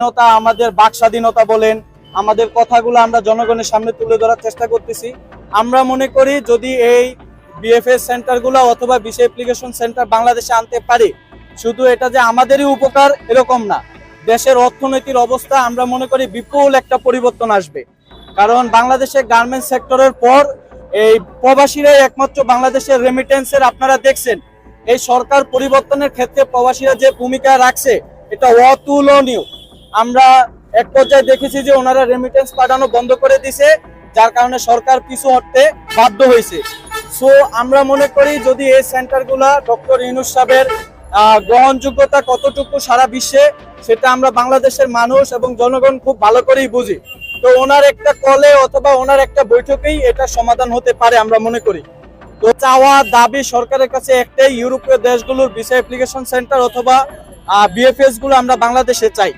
স্বাধীনতা, আমাদের বাক স্বাধীনতা বলেন, আমাদের কথাগুলো আমরা জনগণের সামনে তুলে ধরার চেষ্টা করতেছি। আমরা মনে করি যদি এই বিএফএস সেন্টারগুলো অথবা বিসি অ্যাপ্লিকেশন সেন্টার বাংলাদেশে আনতে পারি, শুধু এটা যে আমাদেরই উপকার এরকম না। দেশের অর্থনৈতিক অবস্থা আমরা মনে করি বিপুল একটা পরিবর্তন আসবে। কারণ বাংলাদেশের গার্মেন্টস সেক্টরের পর এই প্রবাসীরাই একমাত্র বাংলাদেশের রেমিটেন্সের আপনারা দেখছেন। এই সরকার পরিবর্তনের ক্ষেত্রে প্রবাসীরা যে ভূমিকা রাখছে, এটা অতুলনীয়। আমরা এক পর্যায়ে দেখেছি যে ওনারা রেমিটেন্স পাঠানো বন্ধ করে দিছে, যার কারণে সরকার পিছু হটতে বাধ্য হয়েছে। সো আমরা মনে করি যদি এই সেন্টারগুলা ডক্টর ইউনুস সাহেবের গ্রহণযোগ্যতা কতটুকু সারা বিশ্বে, সেটা আমরা বাংলাদেশের মানুষ এবং জনগণ খুব ভালো করেই বুঝি। তো ওনার একটা কলে অথবা ওনার একটা বৈঠকেই এটা সমাধান হতে পারে আমরা মনে করি। তো চাওয়া দাবি সরকারের কাছে একটাই, ইউরোপীয় দেশগুলোর ভিসা অ্যাপ্লিকেশন সেন্টার অথবা বিএফএসগুলো আমরা বাংলাদেশে চাই।